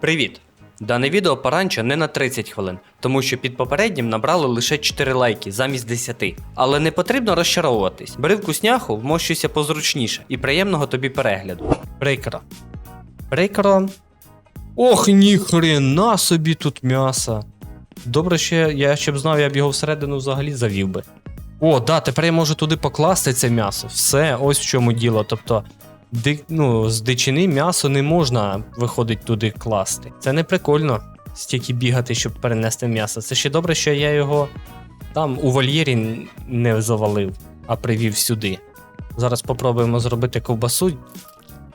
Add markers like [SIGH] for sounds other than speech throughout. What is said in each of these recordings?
Привіт! Дане відео поранче не на 30 хвилин, тому що під попереднім набрали лише 4 лайки замість 10. Але не потрібно розчаровуватись. Бери вкусняху, вмощуйся позручніше і приємного тобі перегляду. Брейкера. Брейкера. Ох, ніхрена собі тут м'яса. Добре, що я ще б знав, я б його всередину взагалі завів би. О, да, тепер я можу туди покласти це м'ясо. Все, ось в чому діло. Тобто, ди, ну, з дичини м'ясо не можна виходить туди класти. Це не прикольно стільки бігати, щоб перенести м'ясо. Це ще добре, що я його там у вольєрі не завалив, а привів сюди. Зараз попробуємо зробити ковбасу.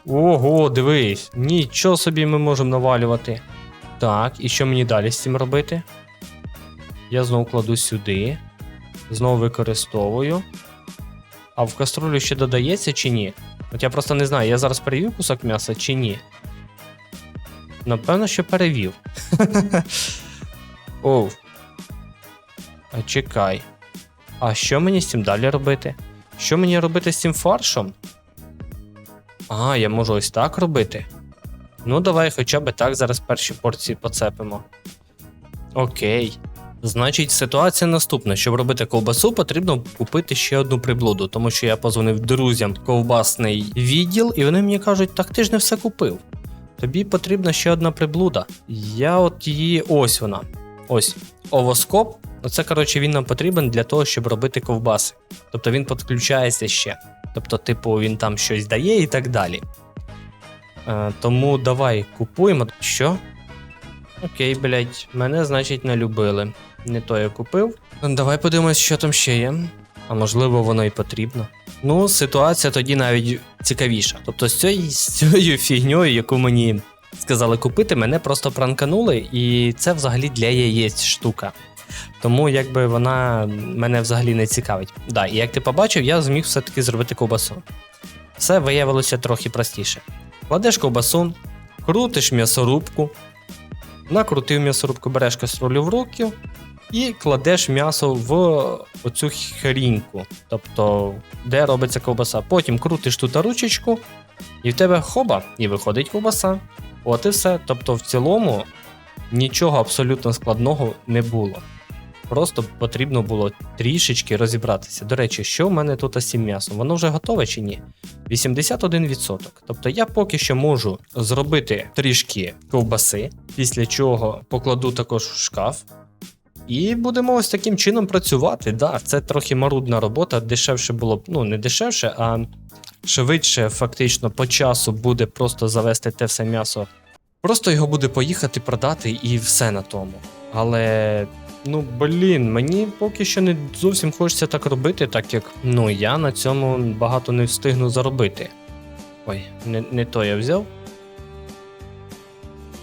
Ого, дивись, нічого собі ми можемо навалювати. Так, і що мені далі з цим робити? Я знову кладу сюди. Знову використовую. А в каструлю ще додається чи ні? От я просто не знаю, я зараз перевів кусок м'яса чи ні. Напевно, що перевів. [LAUGHS] Оу. А чекай. А що мені з цим далі робити? Що мені робити з цим фаршом? А, я можу ось так робити. Ну, давай хоча б так зараз перші порції поцепимо. Окей. Значить, ситуація наступна: щоб робити ковбасу, потрібно купити ще одну приблуду, тому що я позвонив друзям ковбасний відділ, і вони мені кажуть, так ти ж не все купив. Тобі потрібна ще одна приблуда. Я от її. Ось вона. Ось. Овоскоп. Оце, коротше, він нам потрібен для того, щоб робити ковбаси. Тобто він підключається ще. Тобто, типу, він там щось дає і так далі. Е, тому давай купуємо. Що? Окей, блядь, мене, значить, не любили. Не то я купив. Давай подивимось, що там ще є. А можливо, воно і потрібно. Ну, ситуація тоді навіть цікавіша. Тобто, з цією, з цією фігньою, яку мені сказали купити, мене просто пранканули, і це взагалі для яєць штука. Тому якби вона мене взагалі не цікавить. Да, і як ти побачив, я зміг все-таки зробити ковбасу. Все виявилося трохи простіше. Кладеш ковбасу, крутиш м'ясорубку, накрутив м'ясорубку, береш каструлю в руки і кладеш м'ясо в оцю хріньку, тобто де робиться ковбаса. Потім крутиш тут ручечку, і в тебе хоба, і виходить ковбаса. От і все. Тобто, в цілому нічого абсолютно складного не було. Просто потрібно було трішечки розібратися. До речі, що в мене тут з цим м'ясом? Воно вже готове чи ні? 81%. Тобто я поки що можу зробити трішки ковбаси, після чого покладу також в шкаф. І будемо ось таким чином працювати. Да, це трохи марудна робота, дешевше було б, ну не дешевше, а швидше, фактично, по часу буде просто завести те все м'ясо. Просто його буде поїхати продати і все на тому. Але Ну, блін, мені поки що не зовсім хочеться так робити, так як ну я на цьому багато не встигну заробити. Ой, не, не то я взяв.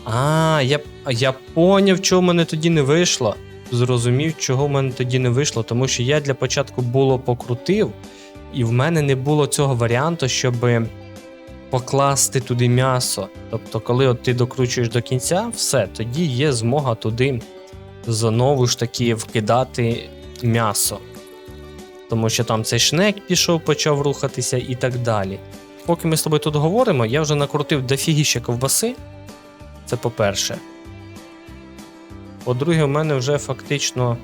А, я, я поняв, чого в мене тоді не вийшло. Зрозумів, чого в мене тоді не вийшло, тому що я для початку було покрутив, і в мене не було цього варіанту, щоб покласти туди м'ясо. Тобто, коли от ти докручуєш до кінця, все, тоді є змога туди знову ж таки вкидати м'ясо. Тому що там цей шнек пішов, почав рухатися і так далі. Поки ми з тобою тут говоримо, я вже накрутив дофігіще ковбаси. Це по-перше. По-друге, у мене вже фактично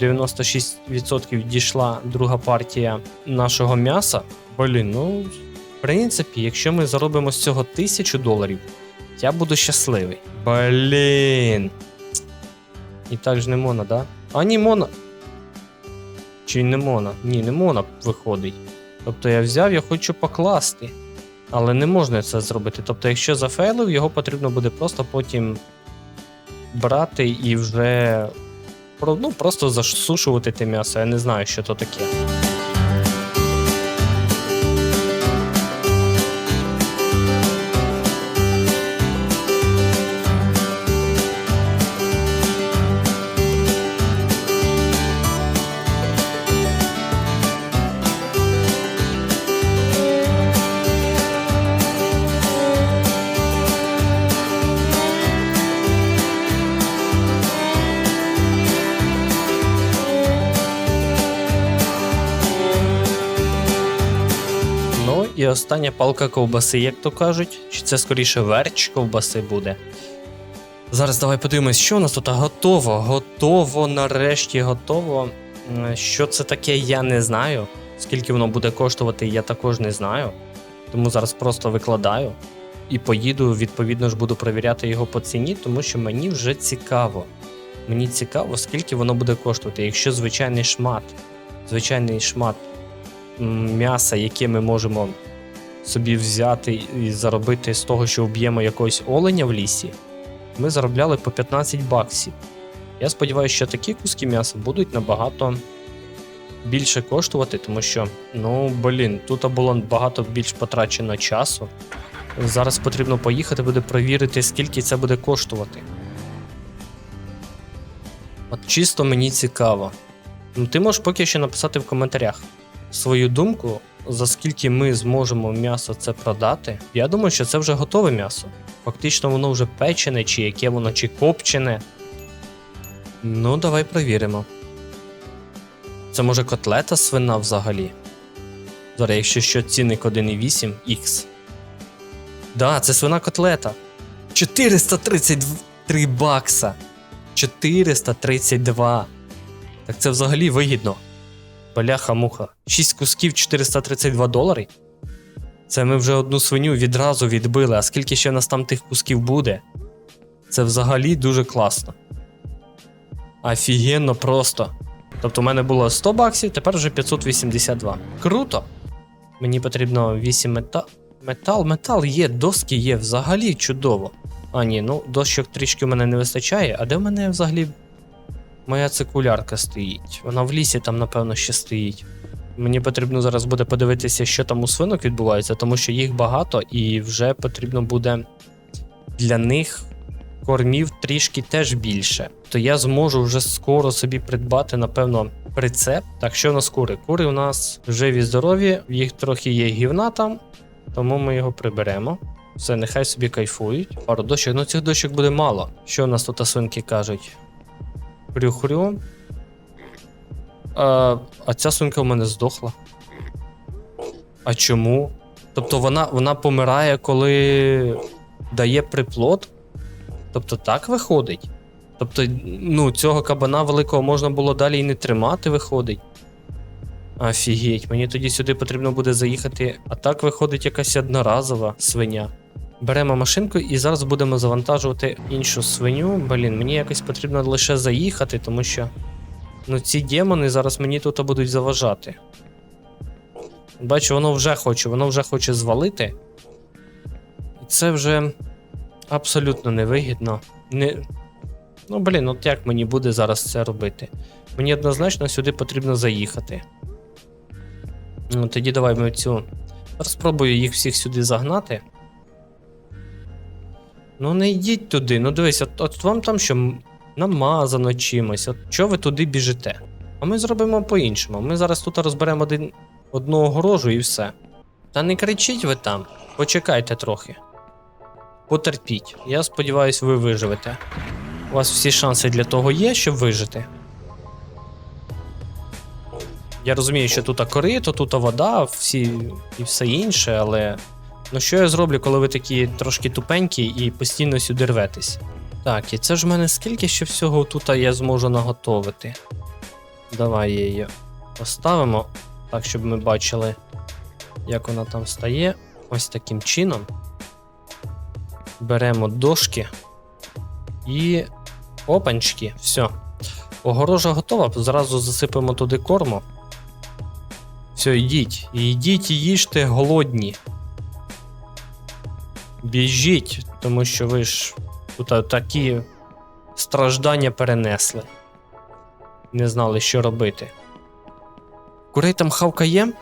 96% дійшла друга партія нашого м'яса. Блін, ну, в принципі, якщо ми заробимо з цього 1000 доларів, я буду щасливий. Блін. І так ж не мона, да? А ні, мона. Чи не мона? Ні, не мона виходить. Тобто я взяв, я хочу покласти. Але не можна це зробити. Тобто, якщо зафейлив, його потрібно буде просто потім брати і вже ну, просто засушувати те м'ясо. Я не знаю, що то таке. Остання палка ковбаси, як то кажуть, чи це скоріше верч ковбаси буде. Зараз давай подивимось, що у нас тут готово. Готово, нарешті готово. Що це таке, я не знаю. Скільки воно буде коштувати, я також не знаю. Тому зараз просто викладаю і поїду, відповідно ж буду перевіряти його по ціні, тому що мені вже цікаво. Мені цікаво, скільки воно буде коштувати. Якщо звичайний шмат, звичайний шмат м'яса, яке ми можемо собі взяти і заробити з того, що вб'ємо якогось оленя в лісі, ми заробляли по 15 баксів. Я сподіваюся, що такі куски м'яса будуть набагато більше коштувати, тому що, ну блін, тут було багато більш потрачено часу. Зараз потрібно поїхати, буде перевірити, скільки це буде коштувати. От чисто мені цікаво. Ну, ти можеш поки що написати в коментарях свою думку, за скільки ми зможемо м'ясо це продати. Я думаю, що це вже готове м'ясо. Фактично воно вже печене, чи яке воно, чи копчене. Ну, давай перевіримо. Це може котлета свина взагалі. Зараз, якщо що, цінник 1,8х. Да, це свина котлета. 433 бакса. 432. Так це взагалі вигідно. Бляха-муха. 6 кусків 432 долари. Це ми вже одну свиню відразу відбили, а скільки ще нас там тих кусків буде? Це взагалі дуже класно. Офігенно просто. Тобто в мене було 100 баксів, тепер вже 582. Круто! Мені потрібно 8 метал. Метал, метал є, доски є, взагалі чудово. А, ні, ну дощок трішки в мене не вистачає, а де в мене взагалі моя цикулярка стоїть? Вона в лісі там, напевно, ще стоїть. Мені потрібно зараз буде подивитися, що там у свинок відбувається, тому що їх багато і вже потрібно буде для них кормів трішки теж більше. То я зможу вже скоро собі придбати, напевно, прицеп. Так, що у нас кури? Кури у нас живі, здорові, їх трохи є гівна там, тому ми його приберемо. Все, нехай собі кайфують. Пару дощок, ну цих дощок буде мало. Що у нас тут свинки кажуть? Хрю-хрю. А, а ця свинка в мене здохла. А чому? Тобто вона, вона помирає, коли дає приплод? Тобто так виходить? Тобто, ну, цього кабана великого можна було далі і не тримати, виходить. Офігеть, мені тоді сюди потрібно буде заїхати. А так виходить якась одноразова свиня. Беремо машинку і зараз будемо завантажувати іншу свиню. Блін, мені якось потрібно лише заїхати, тому що. Ну, ці демони зараз мені тут будуть заважати. Бачу, воно вже хоче, воно вже хоче звалити. І це вже абсолютно невигідно. Не... Ну, блін, от як мені буде зараз це робити? Мені однозначно сюди потрібно заїхати. Ну, тоді давай ми цю. Спробую їх всіх сюди загнати. Ну, не йдіть туди. Ну дивись, от, от вам там що намазано чимось. От чого ви туди біжите? А ми зробимо по-іншому. Ми зараз тут розберемо один, одну огорожу і все. Та не кричіть ви там, почекайте трохи. Потерпіть. Я сподіваюся, ви виживете. У вас всі шанси для того є, щоб вижити. Я розумію, що тут корито, тут вода, всі і все інше, але. Ну що я зроблю, коли ви такі трошки тупенькі і постійно сюди рветесь? Так, і це ж в мене скільки ще всього тут я зможу наготовити. Давай її поставимо, так, щоб ми бачили, як вона там стає. Ось таким чином. Беремо дошки і опанчки, все. Огорожа готова, зразу засипемо туди корму. Все, йдіть. Йдіть і їжте голодні. Біжіть, тому що ви ж тут такі страждання перенесли. Не знали, що робити. Курей там хавка є?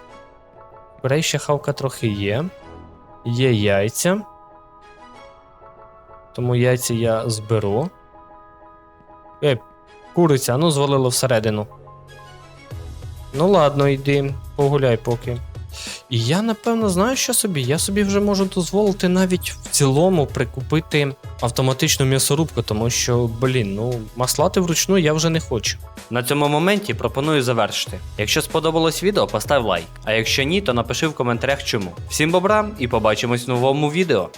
Курей ще хавка трохи є. Є яйця. Тому яйця я зберу. Ей, куриця, ну звалило всередину. Ну ладно, йди, погуляй поки. І я напевно знаю, що собі. Я собі вже можу дозволити навіть в цілому прикупити автоматичну м'ясорубку, тому що, блін, ну маслати вручну я вже не хочу. На цьому моменті пропоную завершити. Якщо сподобалось відео, постав лайк. А якщо ні, то напиши в коментарях чому. Всім бобрам і побачимось в новому відео.